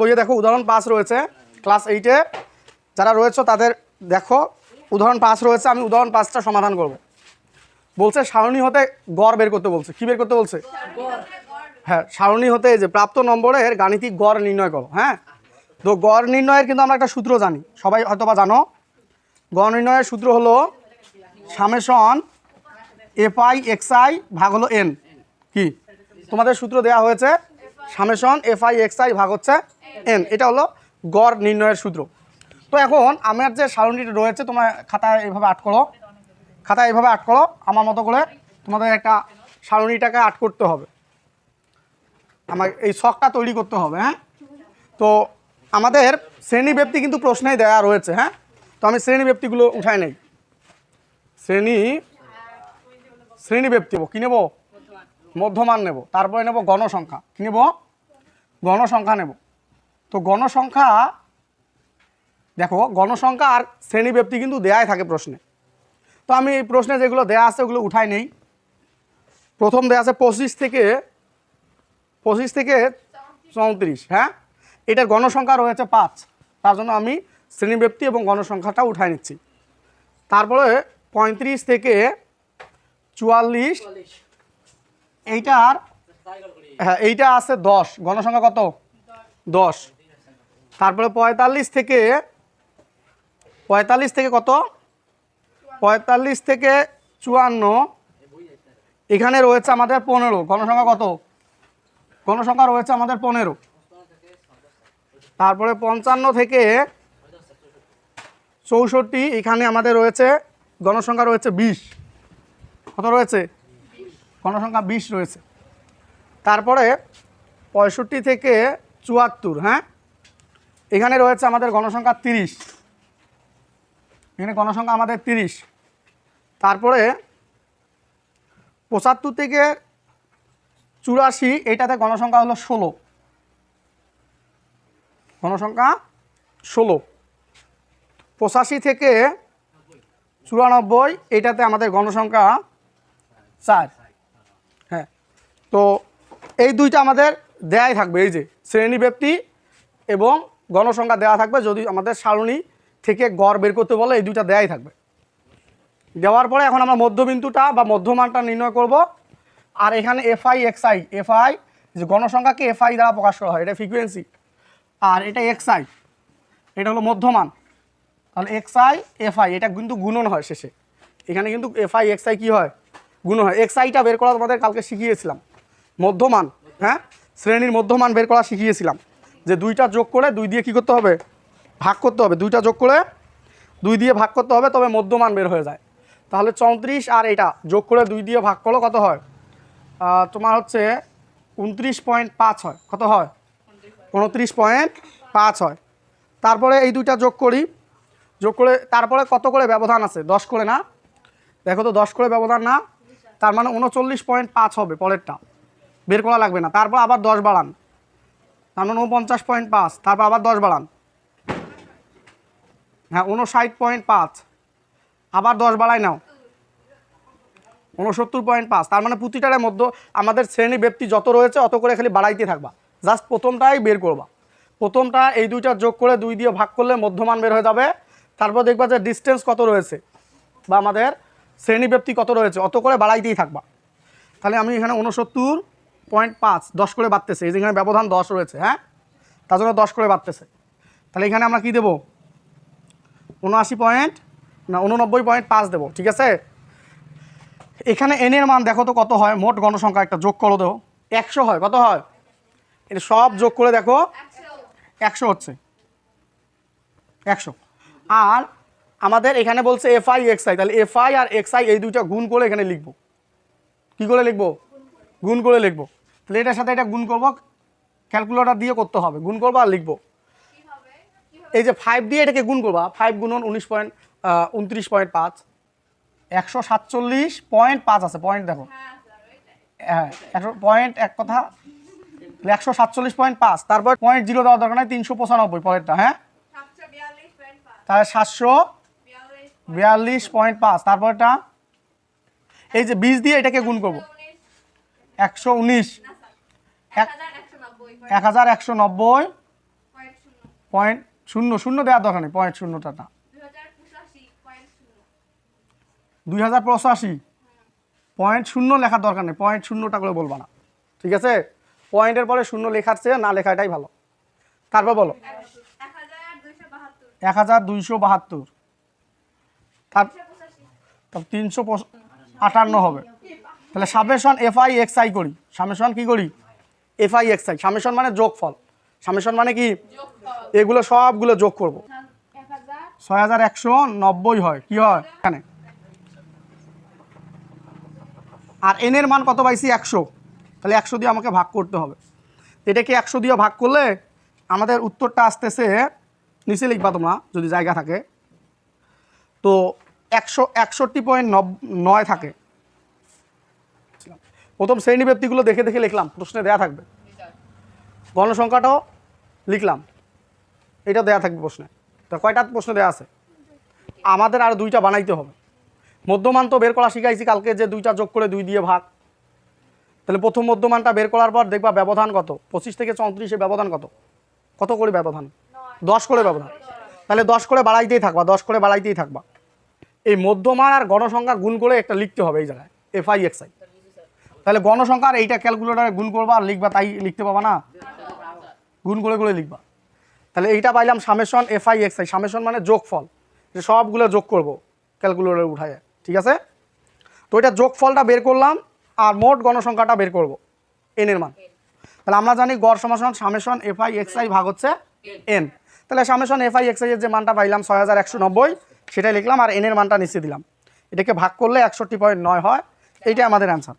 বইয়ে দেখো, উদাহরণ পাস রয়েছে ক্লাস এইটে যারা রয়েছে, তাদের দেখো, উদাহরণ পাস রয়েছে, আমি উদাহরণ পাঁচটা সমাধান করব। বলছে, সারণী হতে গড় বের করতে বলছে। কি বের করতে বলছে? হ্যাঁ সারণী হতে যে প্রাপ্ত নম্বরের গাণিতিক গড় নির্ণয় করো হ্যাঁ? তো গড় নির্ণয়ের কিন্তু আমরা একটা সূত্র জানি, সবাই হয়তো বা জানো। গড় নির্ণয়ের সূত্র হলো summation F I X I ভাগ হলো এন। কি? তোমাদের সূত্র দেওয়া হয়েছে summation F I X I ভাগ হচ্ছে এন এটা হলো গড় নির্ণয়ের সূত্র। তো এখন আমার যে সারণীটা রয়েছে, তোমার খাতায় এভাবে আট করো। খাতায় এভাবে আট করো, আমার মতো করে তোমাদের একটা সারণীটাকে আট করতে হবে। আমার এই শখটা তৈরি করতে হবে হ্যাঁ? তো আমাদের শ্রেণি ব্যক্তি কিন্তু প্রশ্নেই দেওয়া রয়েছে হ্যাঁ? তো আমি শ্রেণি ব্যক্তিগুলো উঠাই নেই। শ্রেণি শ্রেণি ব্যক্তি নেব কী নেব? মধ্যমান নেব, তারপরে নেব গণসংখ্যা। নেব? গণসংখ্যা নেব। তো গণসংখ্যা, দেখো, গণসংখ্যা আর শ্রেণি ব্যক্তি কিন্তু দেয়াই থাকে প্রশ্নে। তো আমি এই প্রশ্নে যেগুলো দেয়া আছে, ওগুলো উঠাই নেই। প্রথম দেয়া আছে পঁচিশ থেকে পঁচিশ থেকে চৌত্রিশ হ্যাঁ? এটার গণসংখ্যা রয়েছে পাঁচ। তার জন্য আমি শ্রেণীব্যক্তি এবং গণসংখ্যাটা উঠাই নিচ্ছি। তারপরে পঁয়ত্রিশ থেকে চুয়াল্লিশ। এইটার হ্যাঁ এইটা আছে দশ। গণসংখ্যা কত? দশ। তারপরে পঁয়তাল্লিশ থেকে পঁয়তাল্লিশ থেকে কত? পঁয়তাল্লিশ থেকে চুয়ান্ন। এখানে রয়েছে আমাদের পনেরো। গণসংখ্যা কত? গণসংখ্যা রয়েছে আমাদের পনেরো। তারপরে পঞ্চান্ন থেকে চৌষট্টি, এখানে আমাদের রয়েছে গণসংখ্যা রয়েছে বিশ। কত রয়েছে? গণসংখ্যা বিশ রয়েছে। তারপরে পঁয়ষট্টি থেকে চুয়াত্তর হ্যাঁ? এখানে রয়েছে আমাদের গণসংখ্যা তিরিশ। এখানে গণসংখ্যা আমাদের তিরিশ। তারপরে পঁচাত্তর থেকে চুরাশি এইটাতে গণসংখ্যা হলো ষোলো। গণসংখ্যা ষোলো। পঁচাশি থেকে চুরানব্বই, এটাতে আমাদের গণসংখ্যা চার। তো এই দুইটা আমাদের দেয়াই থাকবে, এই যে শ্রেণি ব্যক্তি এবং গণসংখ্যা দেওয়া থাকবে, যদি আমাদের সারণী থেকে গড় বের করতে বলে, এই দুইটা দেয়াই থাকবে। দেওয়ার পরে এখন আমরা মধ্যবিন্দুটা বা মধ্যমানটা নির্ণয় করব, আর এখানে এফআই এক্সআই এফআই যে গণসংখ্যাকে এফআই দ্বারা প্রকাশ করা হয়, এটা ফ্রিকুয়েন্সি আর এটা এক্সআই এটা হলো মধ্যমান। তাহলে এক্সআই এফআই এটা কিন্তু গুণন হয় শেষে। এখানে কিন্তু এফআই এক্সআই কী হয়? গুণ হয়। এক্সআইটা বের করা তোমাদের কালকে শিখিয়েছিলাম। মধ্যমান হ্যাঁ? শ্রেণির মধ্যমান বের করা শিখিয়েছিলাম। যে দুইটা যোগ করে দুই দিয়ে কী করতে হবে? ভাগ করতে হবে। দুইটা যোগ করে দুই দিয়ে ভাগ করতে হবে, তবে মধ্যমান বের হয়ে যায়। তাহলে চৌত্রিশ আর এটা যোগ করে দুই দিয়ে ভাগ করলে কত হয়? তোমার হচ্ছে উনত্রিশ পয়েন্ট পাঁচ হয়। কত হয়? উনত্রিশ পয়েন্ট পাঁচ হয়। তারপরে এই দুইটা যোগ করি। যোগ করে তারপরে কত করে ব্যবধান আছে? দশ করে না? দেখো তো, দশ করে ব্যবধান না? তার মানে উনচল্লিশ পয়েন্ট পাঁচ হবে পরেরটা। বের করা লাগবে না। তারপর আবার দশ বাড়ান। তার মানে উনপঞ্চাশ পয়েন্ট পাঁচ, তারপর আবার দশ বাড়ান। হ্যাঁ উনষাট পয়েন্ট পাঁচ, আবার দশ বাড়াই নাও। উনসত্তর পয়েন্ট পাঁচ, তার মানে প্রতিটার মধ্যে আমাদের শ্রেণি ব্যক্তি যত রয়েছে অত করে খালি বাড়াইতে থাকবা। জাস্ট প্রথমটাই বের করবা। প্রথমটা এই দুইটা যোগ করে দুই দিয়ে ভাগ করলে মধ্যমান বের হয়ে যাবে। তারপর দেখবা যে ডিস্টেন্স কত রয়েছে বা আমাদের শ্রেণি ব্যক্তি কত রয়েছে, অত করে বাড়াইতেই থাকবা। তাহলে আমি এখানে উনসত্তর পয়েন্ট পাঁচ, দশ করে বাড়তেছে। এই যে এখানে ব্যবধান দশ রয়েছে হ্যাঁ? তার জন্য দশ করে বাড়তেছে। তাহলে এখানে আমরা কি দেবো? উনআশি পয়েন্ট, না, উননব্বই পয়েন্ট পাঁচ দেবো, ঠিক আছে? এখানে এনের মান দেখো তো কত হয়? মোট গণসংখ্যা একটা যোগ করো তো। একশো হয়, কত হয়? এটা সব যোগ করে দেখো, একশো হচ্ছে। একশো। আর আমাদের এখানে বলছে এফআই এক্সআই তাহলে এফআই আর এক্সআই এই দুইটা গুণ করে এখানে লিখব। কি করে লিখব? গুণ করে লিখব। তাহলে এটার সাথে এটা গুণ করব ক্যালকুলেটর দিয়ে করতে হবে। গুণ করব আর লিখব। এই যে ফাইভ দিয়ে এটাকে গুণ করবা ফাইভ গুণন উনিশ পয়েন্ট উনত্রিশ পয়েন্ট পাঁচ। একশো সাতচল্লিশ পয়েন্ট পাঁচ আছে পয়েন্ট দেখো। হ্যাঁ একশো পয়েন্ট এক কথা। একশো সাতচল্লিশ পয়েন্ট পাঁচ। তারপর পয়েন্ট জিরো দেওয়ার দরকার নাই তিনশো পঁচানব্বই পয়েন্টটা হ্যাঁ? তাহলে সাতশো বিয়াল্লিশ পয়েন্ট পাঁচ। তারপরটা এই যে বিশ দিয়ে এটাকে গুণ করব। একশো উনিশ। এক হাজার একশো নব্বই পয়েন্ট শূন্য শূন্য দেওয়ার দরকার নেই, পয়েন্ট শূন্যটা না। দুই হাজার পঁচাশি পয়েন্ট শূন্য লেখার দরকার নেই, পয়েন্ট শূন্যটা করে বলবা না। ঠিক আছে? পয়েন্টের পরে শূন্য লেখার চেয়ে না লেখাটাই ভালো। তারপর বলো। এক হাজার দুইশো বাহাত্তর। তার তিনশো আটান্ন হবে। তাহলে summation F I X I করি। সামেশন কি করি? F I X I summation মানে যোগফল। সামেশন মানে কি? এগুলো সবগুলো যোগ করব। ছয় হাজার একশো নব্বই হয়। কি হয়? এখানে। আর এন এর মান কত পাইছি? একশো। তাহলে একশো দিয়ে আমাকে ভাগ করতে হবে। এটাকে একশো দিয়ে ভাগ করলে আমাদের উত্তরটা আসতেছে নিচে লিখবা তোমরা যদি জায়গা থাকে। তো একশো একষট্টি পয়েন্ট নয় থাকে। প্রথম শ্রেণি ব্যক্তিগুলো দেখে দেখে লিখলাম, প্রশ্নে দেয়া থাকবে। গণসংখ্যাটাও লিখলাম, এটা দেয়া থাকবে প্রশ্নে। তো কয়টা প্রশ্ন দেয়া আছে? আমাদের আর দুইটা বানাইতে হবে। মধ্যমান তো বের করা শিখাইছি, কালকে যে দুইটা যোগ করে দুই দিয়ে ভাগ। তাহলে প্রথম মধ্যমানটা বের করার পর দেখবা ব্যবধান কত? পঁচিশ থেকে চৌত্রিশে ব্যবধান কত? কত করে ব্যবধান? দশ করে ব্যবধান। তাহলে দশ করে বাড়াইতেই থাকবা, দশ করে বাড়াইতেই থাকবা। এই মধ্যমান আর গণসংখ্যা গুণ করে একটা লিখতে হবে এই জায়গায় এফ আই এক্স আই তাহলে গণসংখ্যা আর এইটা ক্যালকুলেটারে গুণ করবা আর লিখবা, তাই লিখতে পাবা না? গুণ করে করে লিখবা। তাহলে এইটা পাইলাম summation F I X I summation মানে যোগফল। যে সবগুলো যোগ করব ক্যালকুলেটারে উঠায় ঠিক আছে? তো এটা যোগফলটা বের করলাম আর মোট গণসংখ্যাটা বের করব এন এর মান। তাহলে আমরা জানি গড় সমাসন summation F I X I ভাগ হচ্ছে এন তাহলে summation F I X I এর যে মানটা পাইলাম ছয় হাজার একশো নব্বই, সেটাই লিখলাম আর এন এর মানটা নিচে দিলাম। এটাকে ভাগ করলে একষট্টি পয়েন্ট নয় হয়, এইটাই আমাদের অ্যান্সার